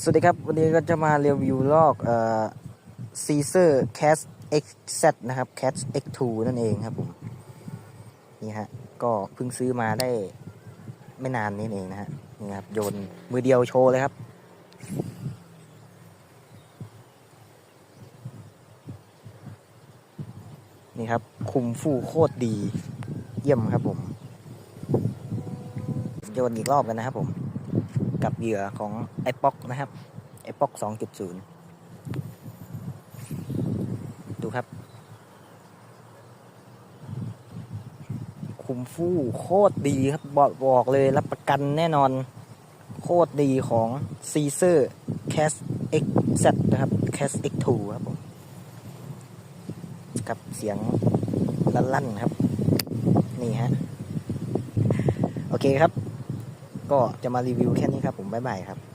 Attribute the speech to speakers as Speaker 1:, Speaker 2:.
Speaker 1: สวัสดีครับ วันนี้ก็จะมารีวิวลอกเอ่อ Caesar Cat XZ นะครับ Cat X2 นั่นเองครับผม นี่ฮะ ก็เพิ่งซื้อมาได้ไม่นานนี้เองนะฮะ นี่ครับ โยนมือเดียวโชว์เลยครับ นี่ครับ คุมฟูโคตรดี เยี่ยมครับผม โยนอีกรอบกันนะครับผม กับเหยื่อของไอป๊อกนะครับไอป๊อกสองจุดศูนย์ดูครับ คุมฟู่โคตรดีครับบอกบอกเลยรับประกันแน่นอน โคตรดีของ c a s e r Cast XZ นะครับ Cast X2 ครับผมกับเสียงลั่นๆครับ นี่ฮะ โอเคครับ ก็จะมารีวิวแค่นี้ครับผมบ๊ายบายครับ